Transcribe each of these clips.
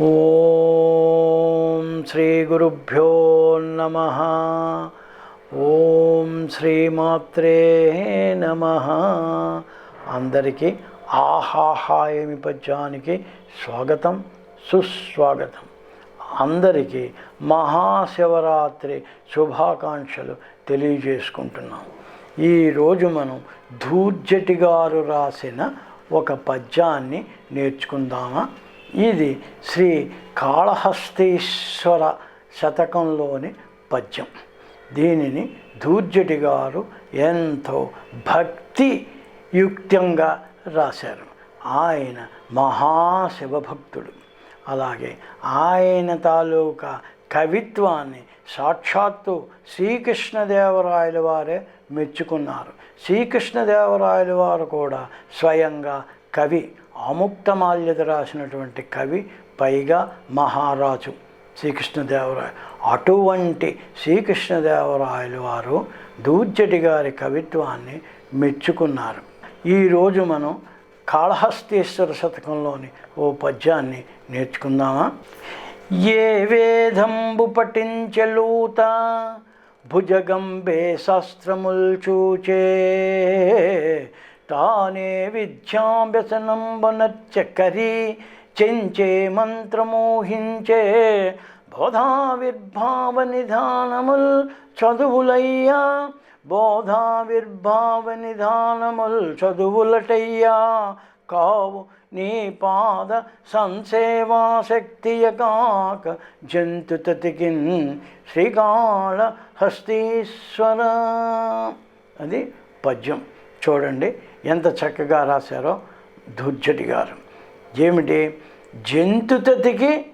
ఓం శ్రీ గురుభ్యో నమ. ఓం శ్రీమాత్రే నమ. అందరికీ ఆహాహాయమి పద్యానికి స్వాగతం సుస్వాగతం. అందరికీ మహాశివరాత్రి శుభాకాంక్షలు తెలియజేసుకుంటున్నాం. ఈరోజు మనం ధూర్జటి గారు రాసిన ఒక పద్యాన్ని నేర్చుకుందామా? ఇది శ్రీ కాళహస్తీశ్వర శతకంలోని పద్యం. దీనిని దూర్జటి గారు ఎంతో భక్తి యుక్తంగా రాశారు. ఆయన మహాశివభక్తుడు. అలాగే ఆయన తాలూకా కవిత్వాన్ని సాక్షాత్తు శ్రీకృష్ణదేవరాయల వారే మెచ్చుకున్నారు. శ్రీకృష్ణదేవరాయల వారు కూడా స్వయంగా కవి అముక్తమాల్యత రాసినటువంటి కవి పైగా మహారాజు శ్రీకృష్ణదేవరాయ అటువంటి శ్రీకృష్ణదేవరాయలు వారు దూర్జటి గారి కవిత్వాన్ని మెచ్చుకున్నారు. ఈరోజు మనం కాళహస్తీశ్వర శతకంలోని ఓ పద్యాన్ని నేర్చుకుందామా? ఏ వేదంబు పఠించలూత భుజగంబే శాస్త్రముల్ చూచే తానే విద్యాభ్యసనంబనచ్చకరి చెంచే మంత్రమోహించే బోధావిర్భావ నిధానముల్ చదువులయ్యా బోధావిర్భావ నిధానముల్ చదువులటయ్యా. కావు నీ పాద సంసేవాశక్తియ కాక జంతుతతికిన్ శ్రీకాళహస్తీశ్వర. అది పద్యం. చూడండి ఎంత చక్కగా రాశారో దుర్జటి గారు. ఏమిటి? జంతుతతికి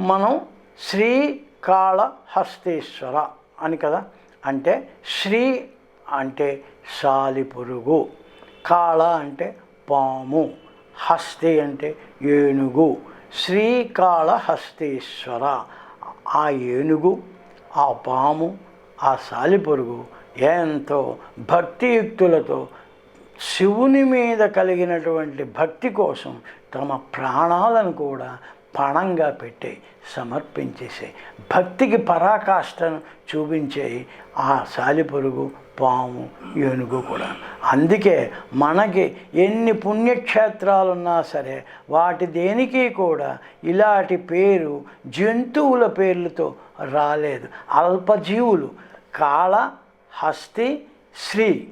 మనం శ్రీకాళహస్తీశ్వర అని కదా? అంటే శ్రీ అంటే సాలిపురుగు కాళ అంటే పాము హస్తి అంటే ఏనుగు శ్రీకాళహస్తీశ్వర ఆ ఏనుగు ఆ పాము ఆ సాలిపురుగు ఎంతో భక్తియుక్తులతో శివుని మీద కలిగినటువంటి భక్తి కోసం తమ ప్రాణాలను కూడా పణంగా పెట్టి సమర్పించేసే భక్తికి పరాకాష్ఠను చూపించే ఆ సాలిపురుగు పాము ఏనుగు కూడా. అందుకే మనకి ఎన్ని పుణ్యక్షేత్రాలున్నా సరే వాటి దేనికి కూడా ఇలాంటి పేరు జంతువుల పేర్లతో రాలేదు. అల్పజీవులు కాళ హస్తి శ్రీ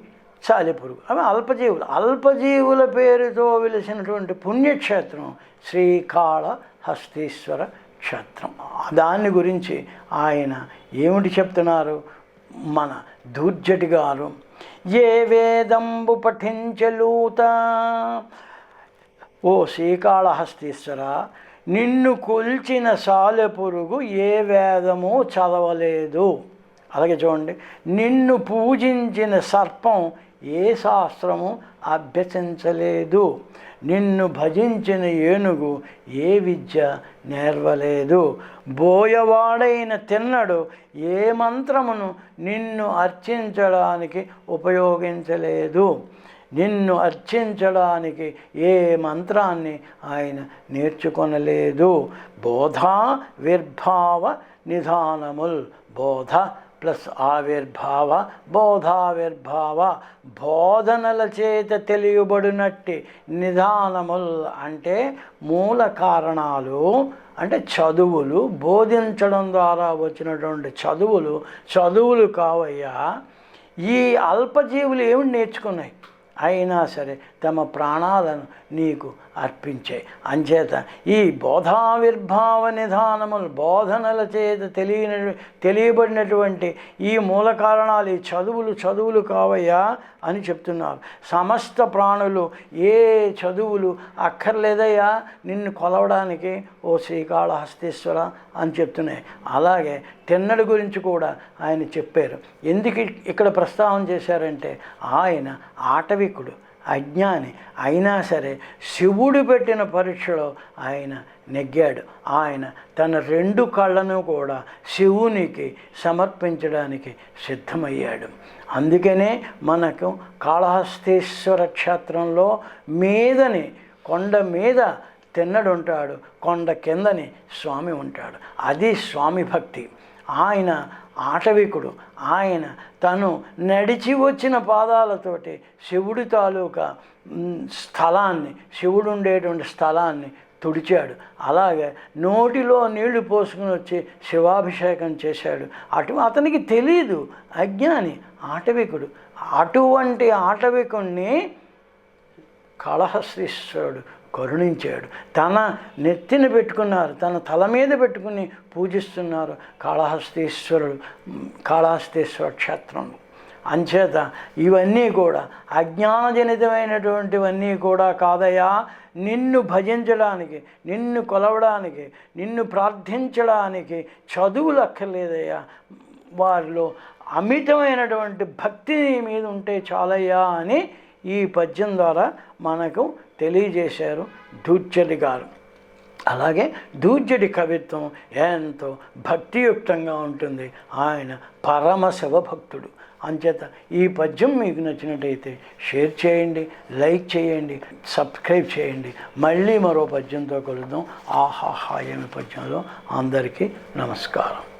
చాలిపురుగు అవి అల్పజీవులు. అల్పజీవుల పేరుతో వెలిసినటువంటి పుణ్యక్షేత్రం శ్రీకాళహస్తీశ్వర క్షేత్రం. దాని గురించి ఆయన ఏమిటి చెప్తున్నారు? మన దూర్జటి గారు ఏ వేదంబు పఠించలూత ఓ శ్రీకాళహస్తీశ్వర నిన్ను కొల్చిన సాలెపురుగు ఏ వేదము చదవలేదు. అలాగే చూడండి నిన్ను పూజించిన సర్పం ఏ శాస్త్రము అభ్యసించలేదు. నిన్ను భజించిన ఏనుగు ఏ విద్య నేర్వలేదు. బోయవాడైన తిన్నడు ఏ మంత్రమును నిన్ను అర్చించడానికి ఉపయోగించలేదు. నిన్ను అర్చించడానికి ఏ మంత్రాన్ని ఆయన నేర్చుకొనలేదు. బోధ విర్భావ నిధానముల్. బోధ ప్లస్ ఆవిర్భావ బోధావిర్భావ బోధనల చేత తెలియబడినట్టి నిదానముల్ అంటే మూల కారణాలు అంటే చదువులు బోధించడం ద్వారా వచ్చినటువంటి చదువులు చదువులు కావయ్యా ఈ అల్పజీవులు ఏమి నేర్చుకున్నాయి? అయినా సరే తమ ప్రాణాలను నీకు అర్పించే. అంచేత ఈ బోధావిర్భావ నిధానములు బోధనల చేత తెలియన తెలియబడినటువంటి ఈ మూల కారణాలు ఈ చదువులు చదువులు కావయ్యా అని చెప్తున్నారు. సమస్త ప్రాణులు ఏ చదువులు అక్కర్లేదయ్యా నిన్ను కొలవడానికి ఓ శ్రీకాళహస్తీశ్వర అని చెప్తున్నాయి. అలాగే తిన్నడి గురించి కూడా ఆయన చెప్పారు. ఎందుకు ఇక్కడ ప్రస్తావన చేశారంటే ఆయన ఆటవికుడు అజ్ఞాని అయినా సరే శివుడు పెట్టిన పరీక్షలో ఆయన నెగ్గాడు. ఆయన తన రెండు కళ్ళను కూడా శివునికి సమర్పించడానికి సిద్ధమయ్యాడు. అందుకనే మనకు కాళహస్తీశ్వర క్షేత్రంలో మీదని కొండ మీద తిన్నడు ఉంటాడు కొండ కిందని స్వామి ఉంటాడు. అది స్వామి భక్తి. ఆయన ఆటవికుడు. ఆయన తను నడిచి వచ్చిన పాదాలతోటి శివుడి తాలూకా స్థలాన్ని శివుడు ఉండేటువంటి స్థలాన్ని తుడిచాడు. అలాగే నోటిలో నీళ్ళు పోసుకుని వచ్చి శివాభిషేకం చేశాడు. అటు అతనికి తెలియదు అజ్ఞాని ఆటవికుడు. అటువంటి ఆటవికుణ్ణి కళహశ్రీశ్వరుడు కరుణించాడు. తన నెత్తిన పెట్టుకున్నారు తన తల మీద పెట్టుకుని పూజిస్తున్నారు కాళహస్తీశ్వరుడు కాళహస్తేశ్వర కాళహస్తీశ్వర క్షేత్రం అంచేత ఇవన్నీ కూడా అజ్ఞానజనితమైనటువంటివన్నీ కూడా కాదయా నిన్ను భజించడానికి నిన్ను కొలవడానికి నిన్ను ప్రార్థించడానికి చదువులు అక్కర్లేదయ్యా వారిలో అమితమైనటువంటి భక్తి మీద ఉంటే చాలయ్యా అని ఈ పద్యం ద్వారా మనకు తెలియజేశారు దూర్చడి గారు. అలాగే దూర్జడి కవిత్వం ఎంతో భక్తియుక్తంగా ఉంటుంది. ఆయన పరమ శివభక్తుడు. అంచేత ఈ పద్యం మీకు నచ్చినట్టయితే షేర్ చేయండి లైక్ చేయండి సబ్స్క్రైబ్ చేయండి. మళ్ళీ మరో పద్యంతో కలుద్దాం. ఆహాహా ఏమి పద్యంలో? అందరికీ నమస్కారం.